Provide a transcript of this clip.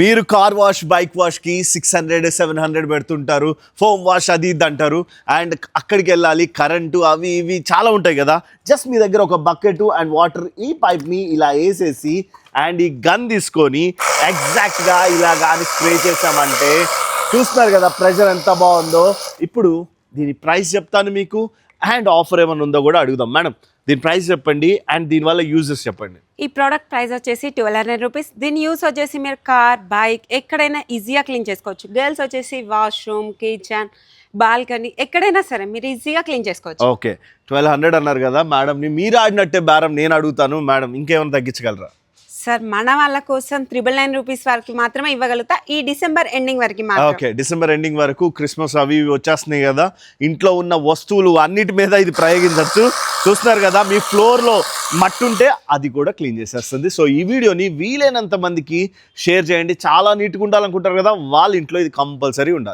మీరు car wash bike వాష్కి six hundred seven hundred పెడుతుంటారు. ఫోమ్ వాష్ అది ఇది అంటారు. అండ్ అక్కడికి వెళ్ళాలి కరెంటు అవి ఇవి చాలా ఉంటాయి కదా. జస్ట్ మీ దగ్గర ఒక బకెట్ అండ్ వాటర్ ఈ పైప్ని ఇలా వేసేసి అండ్ ఈ గన్ తీసుకొని ఎగ్జాక్ట్గా ఇలా కానీ స్ప్రే చేసామంటే చూస్తున్నారు కదా ప్రెషర్ ఎంత బాగుందో. ఇప్పుడు దీని ప్రైస్ చెప్తాను మీకు. అండ్ ఆఫర్ ఏమైనా ఉందో కూడా అడుగుదాం. మేడం దీని ప్రైస్ చెప్పండి అండ్ దీనివల్ల యూజెస్ చెప్పండి. ఈ ప్రోడక్ట్ ప్రైస్ వచ్చేసి ట్వెల్వ్ హండ్రెడ్ రూపీస్ దీని యూస్ వచ్చేసి మీరు కార్ బైక్ ఎక్కడైనా ఈజీగా క్లీన్ చేసుకోవచ్చు. గర్ల్స్ వచ్చేసి వాష్రూమ్ కిచెన్ బాల్కనీ ఎక్కడైనా సరే మీరు ఈజీగా క్లీన్ చేసుకోవచ్చు. ఓకే ట్వెల్వ్ హండ్రెడ్ అన్నారు కదా మేడంని మీరు ఆడినట్టే బేరం నేను అడుగుతాను. మేడం ఇంకేమైనా తగ్గించగలరా? సార్ మన వాళ్ళ కోసం త్రిబుల్ నైన్ రూపీస్ వరకు మాత్రమే ఇవ్వగలుగుతా. ఈ డిసెంబర్ ఎండింగ్ వరకు ఓకే డిసెంబర్ ఎండింగ్ వరకు క్రిస్మస్ అవి ఇవి వచ్చేస్తున్నాయి కదా. ఇంట్లో ఉన్న వస్తువులు అన్నిటి మీద ఇది ప్రయోగించవచ్చు. చూస్తున్నారు కదా మీ ఫ్లోర్లో మట్టి ఉంటే అది కూడా క్లీన్ చేసేస్తుంది. సో ఈ వీడియోని వీలైనంత మందికి షేర్ చేయండి. చాలా నీట్గా ఉండాలనుకుంటారు కదా వాళ్ళ ఇంట్లో ఇది కంపల్సరీ ఉండాలి.